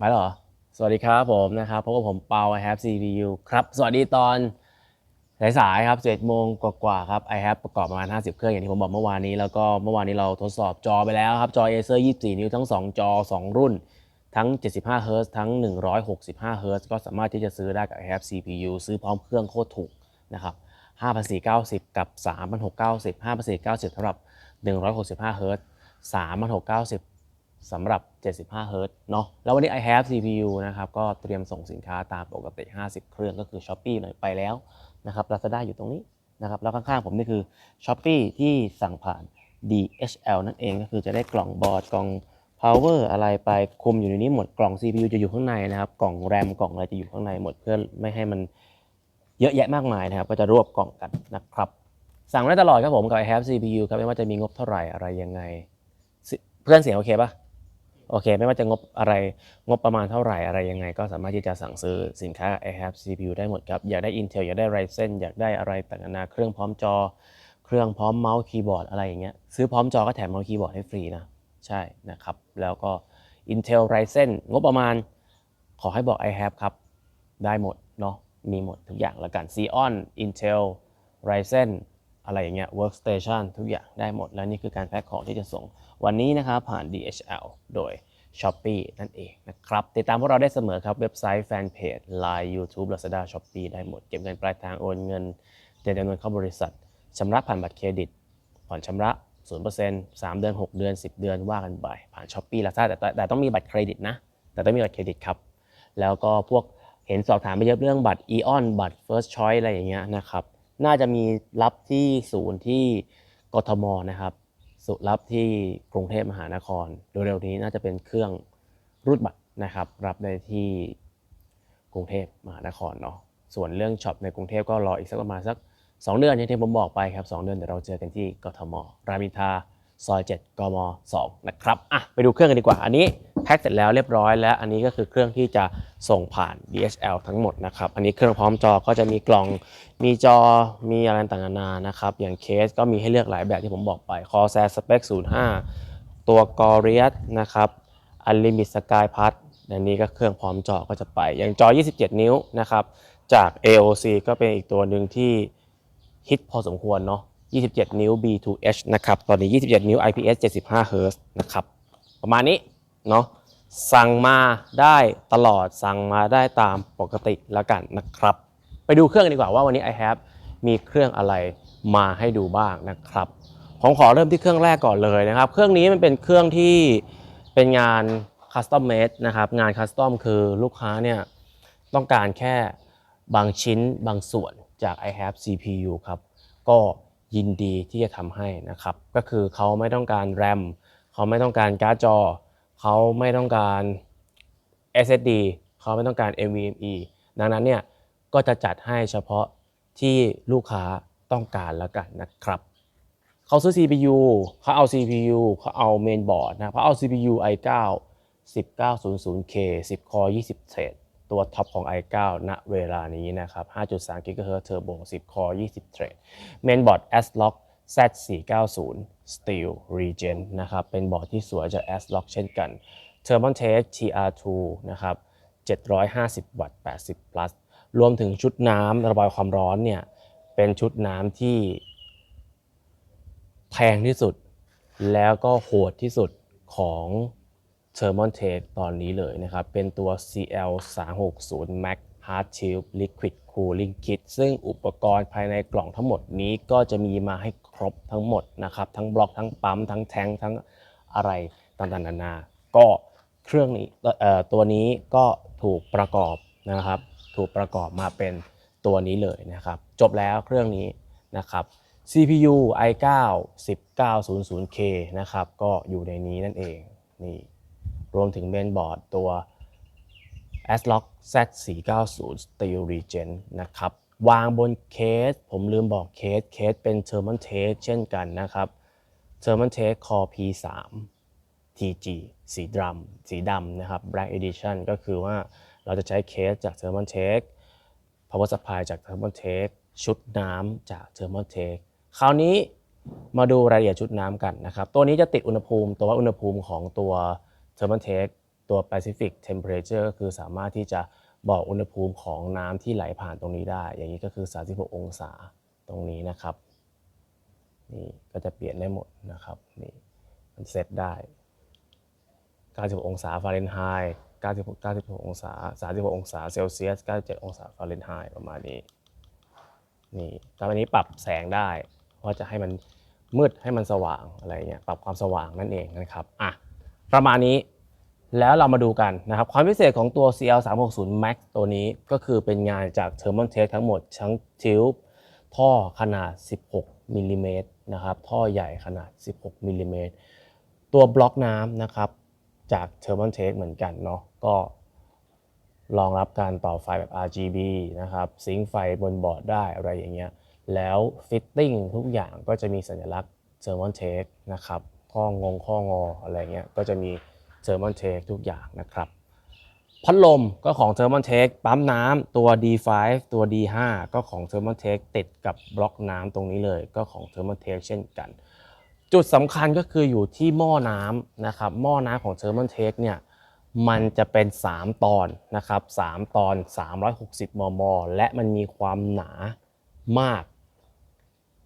ไปแล้วเหรอ สวัสดีครับผมนะครับพบกับผมเปา I have CPU ครับ สวัสดีตอนสายๆครับ7โมงกว่าๆครับ I have ประกอบประมาณ 50 เครื่องอย่างที่ผมบอกเมื่อวานนี้ แล้วก็เมื่อวานนี้เราทดสอบจอไปแล้วครับ จอ Acer 24 นิ้วทั้ง 2 จอ 2 รุ่น ทั้ง 75 Hz ทั้ง 165 Hz ก็สามารถที่จะซื้อได้กับ I have CPU ซื้อพร้อมเครื่องโคตรถูกนะครับ5,490 กับ 3,690 5,490สำหรับ 165 Hz 3,690 สำหรับ 75 Hz เนาะแล้ววันนี้ I have CPU นะครับก็เตรียมส่งสินค้าตามปกติ 50 เครื่องก็คือ Shopee หน่อยไปแล้วนะครับ Lazada อยู่ตรงนี้นะครับแล้วข้างๆผมนี่คือ Shopee ที่สั่งผ่าน DHL นั่นเองก็คือจะได้กล่องบอร์ดกล่อง power อะไรไปคุมอยู่ในนี้หมดกล่อง CPU จะอยู่ข้างในนะครับ กล่องแรมกล่องอะไรจะอยู่ข้างในหมดเพื่อไม่ให้มันเยอะแยะมากมายนะครับ ก็จะรวบกล่องกันนะครับ สั่งได้ตลอดครับผมกับ I have CPU ครับไม่ว่าจะมีงบเท่าไหร่อะไรยังไง เพื่อนเสียงโอเคป่ะ โอเค ไม่ว่าจะงบอะไรงบประมาณเท่าไหร่อะไรยังไง ก็สามารถที่จะสั่งซื้อสินค้า I have CPU ได้หมดครับ อยากได้ Intel อยากได้ Ryzen อยากได้อะไรต่างๆนานาเครื่องพร้อมจอ เครื่องพร้อมเมาส์คีย์บอร์ดอะไรอย่างเงี้ยซื้อพร้อมจอก็แถมเมาส์คีย์บอร์ดให้ฟรีนะใช่นะครับแล้วก็ Intel Ryzen งบประมาณขอให้บอก I have ครับ ได้หมดเนาะมีหมดทุกอย่างแล้วกัน Xeon Intel Ryzen อะไรอย่างเงี้ย Workstation ทุกอย่างได้หมด แล้วนี่คือการแพ็คของที่จะส่งวันนี้นะครับผ่าน DHL โดย Shopee นั่นเองนะครับ ติดตามพวกเราได้เสมอครับ เว็บไซต์แฟนเพจ Line YouTube Lazada Shopee ได้หมด เก็บเงินปลายทางโอนเงินเดือนจำนวนเข้าบริษัทชำระผ่านบัตรเครดิต ผ่อนชำระ 0% 3 เดือน 6 เดือน 10 เดือนว่ากันไปผ่าน Shopee Lazada แต่แต่แต่ต้องมีบัตรเครดิตนะ แต่ต้องมีบัตรเครดิตครับ แล้วก็พวกเห็นสอบถามไปเยอะเรื่องบัตร EON บัตร First Choice อะไรอย่างเงี้ยนะครับ น่าจะมีรับที่ศูนย์ที่กทมนะครับสุรับที่กรุงเทพมหานครเร็วๆนี้น่าจะเป็นเครื่องรูดบัตรนะครับ รับได้ที่กรุงเทพมหานครเนาะส่วนเรื่องช็อปในกรุงเทพก็รออีกสักประมาณสัก 2 เดือนอย่างที่ผมบอกไปครับ 2 เดือนเดี๋ยวเราเจอกันที่กทมรามินทา ซอย7กม2นะครับอะไปดูเครื่องกันดีกว่า อันนี้แพ็คเสร็จแล้วเรียบร้อยแล้ว อันนี้ก็คือเครื่องที่จะส่งผ่าน DHL ทั้งหมดนะครับ อันนี้เครื่องพร้อมจอก็จะมีกล่อง มีจอ มีอะไรต่างๆนานะครับ อย่างเคสก็มีให้เลือกหลายแบบที่ผมบอกไป Corsair Spec 05 ตัว g o r i a s นะครับ Unlimit Sky p a s อันนี้ก็เครื่องพร้อมจอก็จะไป อย่างจอ 27 นิ้วนะครับ จาก AOC ก็เป็นอีกตัวหนึ่งที่ฮิตพอสมควรเนาะ 27 นิ้ว B2H นะครับ ตอนนี้ 27 นิ้ว IPS 75 Hz นะครับ ประมาณนี้เนาะ สั่งมาได้ตลอด สั่งมาได้ตามปกติแล้วกันนะครับ ไปดูเครื่องกันดีกว่าว่าวันนี้ I have มีเครื่องอะไรมาให้ดูบ้างนะครับ ผมขอเริ่มที่เครื่องแรกก่อนเลยนะครับ เครื่องนี้มันเป็นเครื่องที่เป็นงาน custom made นะครับ งาน custom คือลูกค้าเนี่ยต้องการแค่บางชิ้นบางส่วนจาก i have CPU ครับ ก็ ยินดีที่จะทำให้นะครับ ก็คือเขาไม่ต้องการ RAM เขาไม่ต้องการการ์ดจอ เขาไม่ต้องการ SSD เขาไม่ต้องการ NVMe ดังนั้นเนี่ยก็จะจัดให้เฉพาะที่ลูกค้าต้องการแล้วกันนะครับเขาซื้อ CPU เขาเอา CPU เขาเอาเมนบอร์ดนะเขาเอา CPU i9 1900K 10 core 20 thread ตัวท็อปของ i9 ณเวลานี้นะครับ 5.3 GHz Turbo 10 core 20 thread เมนบอร์ด ASRock Z490 Steel Regen นะครับ เป็นบอร์ดที่สวยจาก ASRock เช่นกัน Thermaltake TR2 นะครับ 750 วัตต์ 80 plus รวมถึงชุดน้ำระบายความร้อนเนี่ย เป็นชุดน้ำที่แพงที่สุด แล้วก็โหดที่สุดของ t h e r m o n t e c h ตอนนี้เลยนะครับ เป็นตัว CL 3 6 0 Max Hard Tube Liquid Cooling Kit ซึ่งอุปกรณ์ภายในกล่องทั้งหมดนี้ก็จะมีมาให้ครบทั้งหมดนะครับ ทั้งบล็อกทั้งปั๊ม ทั้งแทงทั้งอะไรต่างๆนานา ก็เครื่องนี้ตัวนี้ก็ถูกประกอบนะครับ ถูกประกอบมาเป็นตัวนี้เลยนะครับ จบแล้วเครื่องนี้นะครับ CPU i9 1900K นะครับ ก็อยู่ในนี้นั่นเองนี่ รวมถึงเมนบอร์ดตัว ASRock Z490 Steel Regen นะครับ วางบนเคส ผมลืมบอกเคส เคสเป็น Thermaltake เช่นกันนะครับ Thermaltake Core P3 TG สีดำสีดำนะครับ Black Edition ก็คือว่าเราจะใช้เคสจาก Thermaltake power supply จาก Thermaltake ชุดน้ำจาก Thermaltake คราวนี้มาดูรายละเอียดชุดน้ำกันนะครับ ตัวนี้จะติดอุณหภูมิ ตัววัดอุณหภูมิของตัว Thermaltake ตัว Pacific Temperature ก็คือสามารถที่จะบอกอุณหภูมิของน้ำที่ไหลผ่านตรงนี้ได้ อย่างนี้ก็คือ 36 องศาตรงนี้นะครับ นี่ก็จะเปลี่ยนได้หมดนะครับ นี่มันเซตได้ 96 องศาฟาเรนไฮต์96 96 องศา 36 องศาเซลเซียส 97 องศาฟาเรนไฮต์ประมาณนี้ นี่ตอนนี้ปรับแสงได้ว่าจะให้มันมืดให้มันสว่างอะไรเงี้ย ปรับความสว่างนั่นเองนะครับ อะ ประมาณนี้แล้วเรามาดูกันนะครับ ความพิเศษของตัว CL 3 6 0 Max ตัวนี้ก็คือเป็นงานจาก Thermal Tech ทั้งหมดทั้งทิวท่อขนาด 16มิลลิเมตรนะครับท่อใหญ่ขนาด 16มิลลิเมตรตัวบล็อกน้ำนะครับจาก Thermal Tech เหมือนกันเนาะก็รองรับการต่อไฟแบบ RGB นะครับซิงไฟบนบอร์ดได้อะไรอย่างเงี้ยแล้วฟิตติ้งทุกอย่างก็จะมีสัญลักษณ์ Thermal Tech นะครับ ข้องงข้องออะไรเงี้ยก็จะมี Thermal Tech ทุกอย่างนะครับพัดลมก็ของ Thermal Tech ปั๊มน้ำตัว D5 ตัว D5 ก็ของ Thermal Tech ติดกับบล็อกน้ำตรงนี้เลย ก็ของ Thermal Tech เช่นกัน จุดสำคัญก็คืออยู่ที่หม้อน้ำนะครับหม้อน้ำของ Thermal Tech เนี่ยมันจะเป็น 3 ตอนนะครับ3ตอน 360 มม และมันมีความหนามาก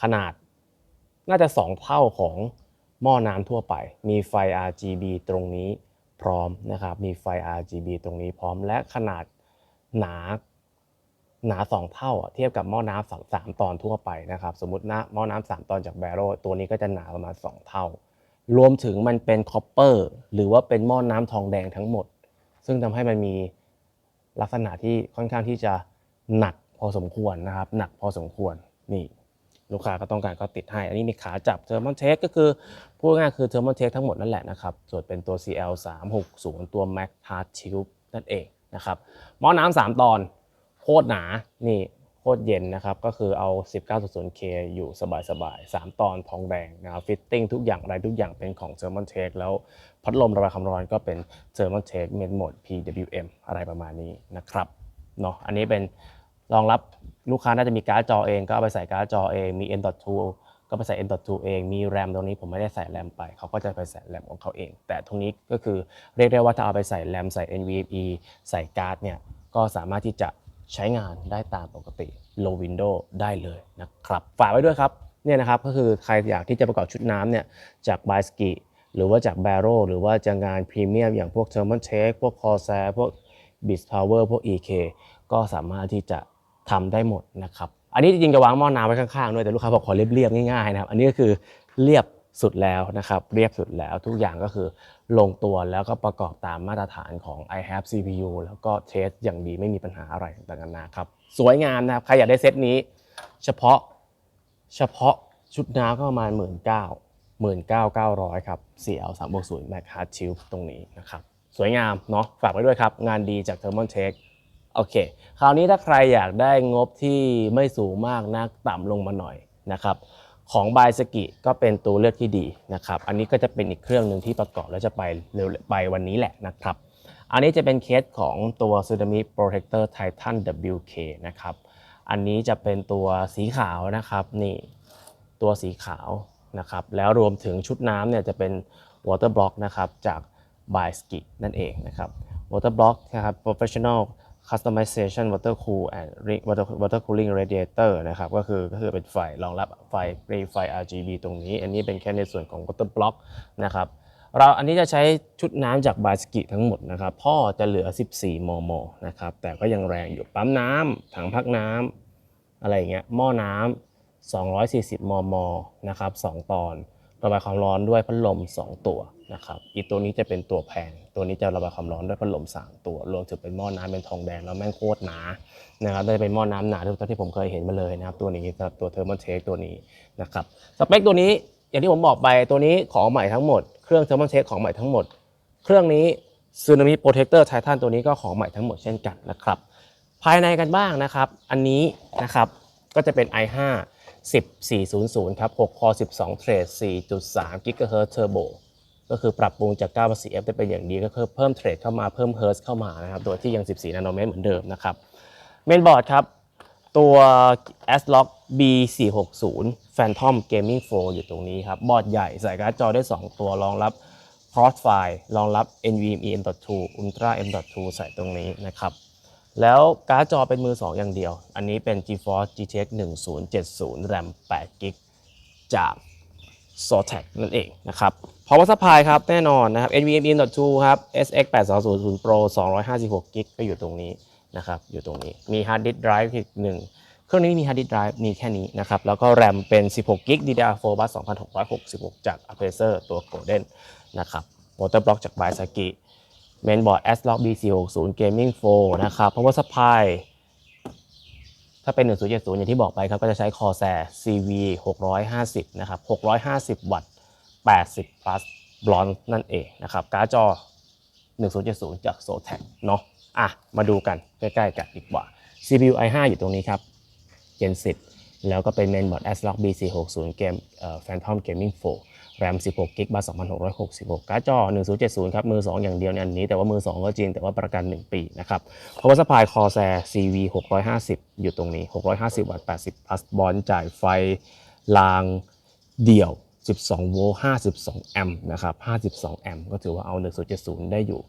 ขนาดน่าจะ 2 เท่าของ หม้อน้ำทั่วไป มีไฟ RGB ตรงนี้พร้อมนะครับ มีไฟ RGB ตรงนี้พร้อม และขนาดหนาหนา2เท่าเทียบกับหม้อน้ำสามสามตอนทั่วไปนะครับ สมมตินะหม้อน้ำสามตอนจากแบโรตัวนี้ก็จะหนาประมาณ2เท่า รวมถึงมันเป็นคอปเปอร์หรือว่าเป็นหม้อน้ำทองแดงทั้งหมด ซึ่งทำให้มันมีลักษณะที่ค่อนข้างที่จะหนักพอสมควรนะครับ หนักพอสมควรนี่ ลูกค้าก็ต้องการก็ติดให้ อันนี้มีขาจับเทอร์ม l เท k ก็คือพูดง่ายคือเทอร์ม l เท k ทั้งหมดนั่นแหละนะครับ ส่วนเป็นตัว CL 3 6 0ตัว Max Hard Tube นั่นเองนะครับหม้อน้ำ3ตอนโคตรหนานี่โคตรเย็นนะครับ ก็คือเอา 19.0K อยู่สบายๆ 3 ตอนทองแดงนะครับฟิตติ้งทุกอย่างอะไรทุกอย่างเป็นของ Thermal Tech แล้วพัดลมระบายความร้อนก็เป็น Thermal Tech Main Mode PWM อะไรประมาณนี้นะครับเนาะอันนี้เป็นรองรับ ลูกค้าน่าจะมีการ์ดจอเองก็เอาไปใส่การ์ดจอเองมี M.2 ก็ไปใส่ M.2 เองมีแรมตรงนี้ผมไม่ได้ใส่แรมไป เขาก็จะไปใส่แรมของเขาเอง แต่ตรงนี้ก็คือเรียกได้ว่าถ้าเอาไปใส่แรมใส่ NVMe ใส่การ์ดเนี่ยก็สามารถที่จะใช้งานได้ตามปกติ low window ได้เลยนะครับฝากไว้ด้วยครับเนี่ยนะครับก็คือใครอยากที่จะประกอบชุดน้ำเนี่ยจาก b y s k i หรือว่าจาก Barrow หรือว่าจะงานพรีเมียมอย่างพวก Thermal Tech พวก Corsair พวก b i z Power พวก EK ก็สามารถที่จะ ทำได้หมดนะครับ อันนี้จริงๆจะวางหม้อน้ำไว้ข้างๆด้วยแต่ลูกค้าบอกขอเรียบๆง่ายๆนะครับ อันนี้ก็คือเรียบสุดแล้วนะครับ เรียบสุดแล้วทุกอย่างก็คือลงตัวแล้วก็ประกอบตามมาตรฐานของ i have CPU แล้วก็เทสอย่างดีไม่มีปัญหาอะไรต่างๆนานาครับ สวยงามนะครับ ใครอยากได้เซตนี้ เฉพาะเฉพาะชุดน้ำก็ประมาณ 1 9 0 0 0 19,900 ครับ CL 3 6 0 Max Hard Tube ตรงนี้นะครับ สวยงามเนาะฝากไว้ด้วยครับ งานดีจาก Thermal Tech โอเค คราวนี้ถ้าใครอยากได้งบที่ไม่สูงมากนักต่ำลงมาหน่อยนะครับของบายสกิก็เป็นตัวเลือกที่ดีนะครับ อันนี้ก็จะเป็นอีกเครื่องหนึ่งที่ประกอบแล้วจะไปเร็วไปวันนี้แหละนะครับ อันนี้จะเป็นเคสของตัว Tsunami Protector Titan WK นะครับ อันนี้จะเป็นตัวสีขาวนะครับนี่ตัวสีขาวนะครับ แล้วรวมถึงชุดน้ำเนี่ยจะเป็น Water Block นะครับจาก b y s k i นั่นเองนะครับ Water Block นะครับ Professional Customization Water Cool and Water Water Cooling Radiator นะครับก็คือก็คือเป็นไฟรองรับไฟเปลวไฟ RGB ตรงนี้ อันนี้เป็นแค่ในส่วนของ Water Block นะครับเราอันนี้จะใช้ชุดน้ำจากบาสกิทั้งหมดนะครับท่อจะเหลือ 14 มมนะครับแต่ก็ยังแรงอยู่ปั๊มน้ำถังพักน้ำอะไรอย่างเงี้ยหม้อน้ำ240 มมนะครับ 2 ตอน ระบายความร้อนด้วยพัดลม 2 ตัวนะครับ อีกตัวนี้จะเป็นตัวแพง ตัวนี้จะระบายความร้อนด้วยพัดลม 3 ตัว รวมถึงเป็นหม้อน้ำเป็นทองแดงแล้วแม่งโคตรหนานะครับได้เป็นหม้อน้ำหนาที่ที่ผมเคยเห็นมาเลยนะครับ ตัวนี้ตัวเทอร์โมเทคตัวนี้นะครับ สเปคตัวนี้อย่างที่ผมบอกไปตัวนี้ของใหม่ทั้งหมด เครื่องเทอร์โมเทคของใหม่ทั้งหมด เครื่องนี้ Tsunami Protector Titan ตัวนี้ก็ของใหม่ทั้งหมดเช่นกันนะครับ ภายในกันบ้างนะครับ อันนี้นะครับก็จะเป็น i5 10400 ครับ6 core 12 thread 4.3 GHz turbo ก็คือปรับปรุงจาก 9.4F ได้เป็นอย่างดีก็คือเพิ่มเทรดเข้ามาเพิ่มเฮิร์ตเข้ามานะครับ โดยที่ยัง 14 นาโนเมตรเหมือนเดิมนะครับ เมนบอร์ดครับ ตัว ASRock B460 Phantom Gaming 4 อยู่ตรงนี้ครับ บอร์ดใหญ่ใส่การ์ดจอได้ 2 ตัวรองรับ Crossfire รองรับ NVMe M.2 Ultra M.2 ใส่ตรงนี้นะครับ แล้วการ์ดจอเป็นมือ 2 อย่างเดียว อันนี้เป็น GeForce GTX 1070 RAM 8 GB จาก s o t e c นั่นเองนะครับ Power Supply ครับ แน่นอนนะครับ NVMe 2ครับ SX 8200 Pro 256 GB ก็อยู่ตรงนี้นะครับ อยู่ตรงนี้ มี Hard Disk Drive อีกหนึ่งเครื่องนี้ไม่มี Hard Disk Drive มีแค่นี้นะครับ แล้วก็ RAM เป็น 16 GB DDR4 bus 2666 จาก Acer ตัว Golden นะครับ Motor Block จาก b y s a k i เมนบอร์ด ASRock B460 Gaming 4 นะครับเ power supply ถ้าเป็น 1070 อย่างที่บอกไปครับ ก็จะใช้ Corsair CV 650 นะครับ 650 วัตต์ 80 plus Bronze นั่นเองนะครับ การ์ดจอ 1070 จาก Zotac เนาะอะ มาดูกันใกล้ๆกันอีกว่า CPU i5 อยู่ตรงนี้ครับ Gen 10 แล้วก็เป็นเมนบอร์ด ASRock B460 Game Phantom Gaming 4 RAM 16 GB บา2666 การ์ดจอ 1070 ครับมือ 2 อย่างเดียวในอันนี้ แต่ว่ามือ 2 ก็จริง แต่ว่าประกัน 1 ปีนะครับ Power Supply Corsair CV 650 อยู่ตรงนี้ 650 วัตต์ 80 plus บอลจ่ายไฟรางเดี่ยว 12 โวลต์ 52 แอมป์นะครับ 52 แอมป์ก็ถือว่าเอา 1070 ได้อยู่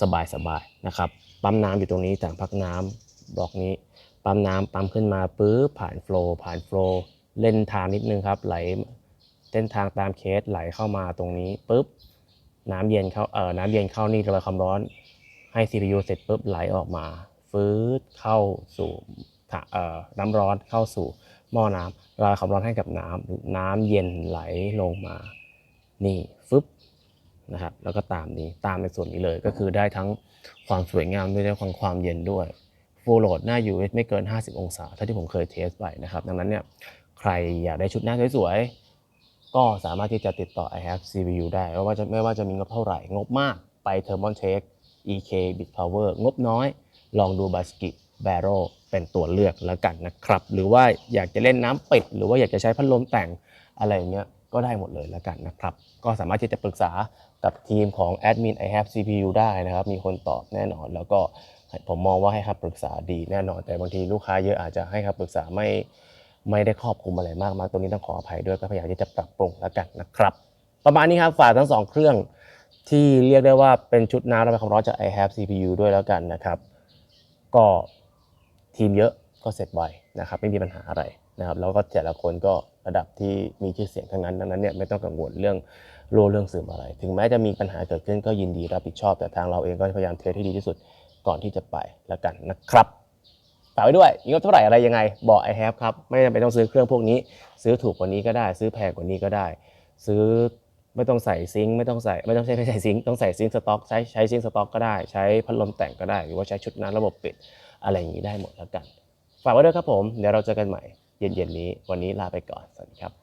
สบายๆนะครับปั๊มน้ำอยู่ตรงนี้ถังพักน้ำบล็อกนี้ปั๊มน้ำปั๊มขึ้นมาปุ๊บผ่านโฟล์ผ่านโฟล์เล่นทางนิดนึงครับไหล เส้นทางตามเคสไหลเข้ามาตรงนี้ปุ๊บน้ำเย็นเข้าเอ่อน้ำเย็นเข้านี่ระบายความร้อน ให้ CPU เสร็จปุ๊บไหลออกมาฟืดเข้าสู่ถะเอ่อน้ำร้อนเข้าสู่หม้อน้ำระบายความร้อนให้กับน้ำน้ำเย็นไหลลงมา นี่ฟึบนะครับแล้วก็ตามนี้ตามในส่วนนี้เลยก็คือได้ทั้งความสวยงามด้วยได้ความความเย็นด้วยฟูลโหลดหน้า US ไม่เกิน 50 องศาเท่าที่ผมเคยเทสไปนะครับ ดังนั้นเนี่ยใครอยากได้ชุดหน้าสวยๆ ก็สามารถที่จะติดต่อ i have CPU ได้ไม่ว่าจะไม่ว่าจะมีงบเท่าไหร่ งบมากไป Thermon Tech EK Bit Power งบน้อย ลองดู b a s k i Barrel เป็นตัวเลือกแล้วกันนะครับ หรือว่าอยากจะเล่นน้ำปิด หรือว่าอยากจะใช้พัดลมแต่งอะไรอย่างเงี้ยก็ได้หมดเลยแล้วกันนะครับ ก็สามารถที่จะปรึกษากับทีมของ Admin I have CPU ได้นะครับ มีคนตอบแน่นอน แล้วก็ผมมองว่าให้คำปรึกษาดีแน่นอน แต่บางทีลูกค้าเยอะอาจจะให้คำปรึกษาไม่ ไม่ได้ครอบคลุมอะไรมากมากตรงนี้ต้องขออภัยด้วยก็พยายามที่จะปรับปรุงแล้วกันนะครับ ประมาณนี้ครับฝากทั้งสองเครื่องที่เรียกได้ว่าเป็นชุดน้ำระบายความร้อนจาก I have CPU ด้วยแล้วกันนะครับ ก็ทีมเยอะก็เสร็จไวนะครับ ไม่มีปัญหาอะไรนะครับ แล้วก็แต่ละคนก็ระดับที่มีชื่อเสียงทั้งนั้นดังนั้นเนี่ยไม่ต้องกังวลเรื่องรัวเรื่องซึมอะไร ถึงแม้จะมีปัญหาเกิดขึ้นก็ยินดีรับผิดชอบ แต่ทางเราเองก็พยายามเทสให้ดีที่สุดก่อนที่จะไปแล้วกันนะครับ ฝากไว้ด้วยมีงบเท่าไหร่อะไรยังไงบอก I have ครับ ไม่จำเป็นต้องซื้อเครื่องพวกนี้ ซื้อถูกกว่านี้ก็ได้ ซื้อแพงกว่านี้ก็ได้ ซื้อไม่ต้องใส่ซิงค์ไม่ต้องใส่ไม่ต้องใช้ไม่ใส่ซิงค์ต้องใส่ซิงค์สต็อกใช้ใช้ซิงค์สต็อกก็ได้ใช้พัดลมแต่งก็ได้ หรือว่าใช้ชุดน้ำระบบปิดอะไรอย่างนี้ได้หมดแล้วกัน ฝากไว้ด้วยครับผม เดี๋ยวเราเจอกันใหม่เย็นๆนี้ วันนี้ลาไปก่อน สวัสดีครับ